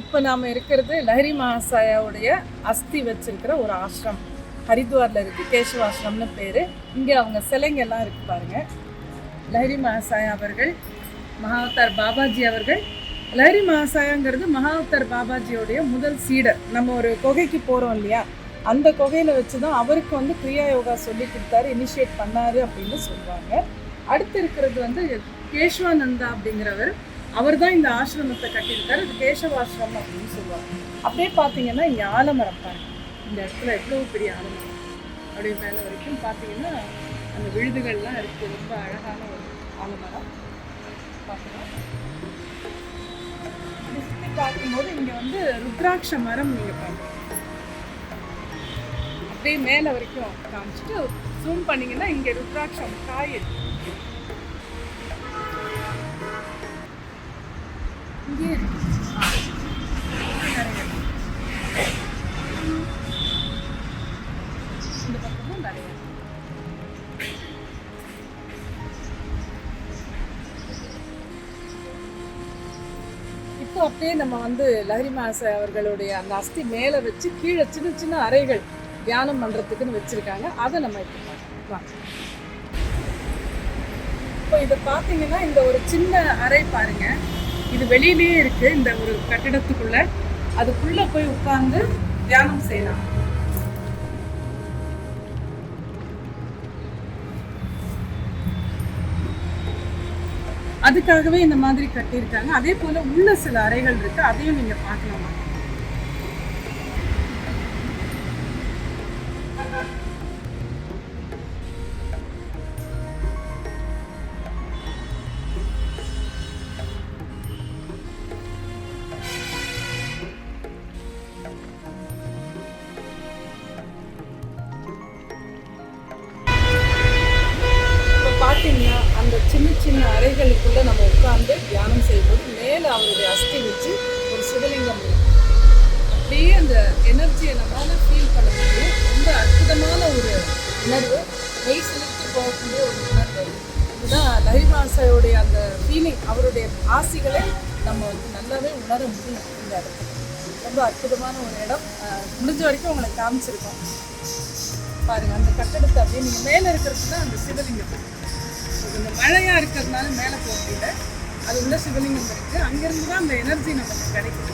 இப்போ நாம் இருக்கிறது லஹரி மகாசாயாவுடைய அஸ்தி வச்சிருக்கிற ஒரு ஆசிரம். ஹரித்வாரில் இருக்குது கேசவாசிரம்னு பேர். இங்கே அவங்க சிலைங்கெல்லாம் இருக்குது பாருங்கள் லஹரி மகாசாயா அவர்கள் மகாவதார் பாபாஜி அவர்கள். லஹரி மகாசாயாங்கிறது மகாவதார் பாபாஜியோடைய முதல் சீடர். நம்ம ஒரு குகைக்கு போகிறோம் இல்லையா? அந்த குகையில் வச்சு தான் அவருக்கு வந்து கிரியா யோகா சொல்லி கொடுத்தாரு இனிஷியேட் பண்ணார் அப்படின்னு சொல்லுவாங்க. அடுத்து இருக்கிறது வந்து கேஷ்வானந்தா அப்படிங்கிறவர். அவர் தான் இந்த ஆசிரமத்தை கட்டியிருக்காரு. இது கேசவாசிரமம் அப்படின்னு சொல்லுவாங்க. அப்படியே பார்த்தீங்கன்னா இங்கே ஆலமரம் பாருங்க. இந்த இடத்துல எவ்வளோ பெரிய ஆலமரம். அப்படியே மேலே வரைக்கும் பார்த்தீங்கன்னா அந்த விழுதுகள்லாம் இருக்குது ரொம்ப அழகான ஒரு ஆலமரம். பார்க்கலாம். சுற்றி பார்க்கும்போது இங்கே வந்து ருத்ராட்ச மரம் நீங்கள் பார்க்கலாம். அப்படியே மேலே வரைக்கும் காமிச்சிட்டு ஜூம் பண்ணிங்கன்னா இங்கே ருத்ராட்சம் காய் இருக்குது அதுவும் அப்படியே நம்ம வந்து லஹரி மாச அவர்களுடைய அந்த அஸ்தி மேலே வச்சு கீழே சின்ன சின்ன அறைகள் தியானம் பண்ணுறதுக்குன்னு வச்சுருக்காங்க. அதை நம்ம இப்போ பார்க்கலாம். இப்போ இதை பார்த்தீங்கன்னா இந்த ஒரு சின்ன அறை பாருங்க. இது வெளியிலேயே இருக்கு. இந்த ஒரு கட்டிடத்துக்குள்ள. அதுக்குள்ளே போய் உட்கார்ந்து தியானம் செய்யலாம். அதுக்காகவே இந்த மாதிரி கட்டியிருக்காங்க. அதே போல உள்ள சில அறைகள் இருக்கு. அதையும் நீங்க பார்க்கலாம். பார்த்தீங்கன்னா அந்த சின்ன சின்ன அறைகளுக்குள்ள நம்ம உட்கார்ந்து தியானம் செய்யும்போது மேலே அவருடைய அஸ்தி வச்சு ஒரு சிவலிங்கம் அப்படியே அந்த எனர்ஜியை நம்மளால் ஃபீல் பண்ண முடியும். ரொம்ப அற்புதமான ஒரு உணர்வு. மெய் சிலிர்த்து போகக்கூடிய ஒரு உணர்வு. இதுதான் லஹிமாசாயோடைய அந்த ஃபீலிங் அவருடைய ஆசிகளை நம்ம வந்து நல்லாவே உணர முடியும் இந்த இடத்துல. ரொம்ப அற்புதமான ஒரு இடம். முடிஞ்ச வரைக்கும் உங்களுக்கு காமிச்சிருக்கோம். பாருங்க அந்த கட்டடத்தை அப்படியே நீங்கள் மேலே இருக்கிறது தான் அந்த சிவலிங்கம் கொஞ்சம் இந்த இருக்கிறதுனால மேலே போக முடியல அது உள்ள சிவலிங்கம் இருக்குது அங்கேருந்து தான் அந்த எனர்ஜி நமக்கு கிடைக்குது.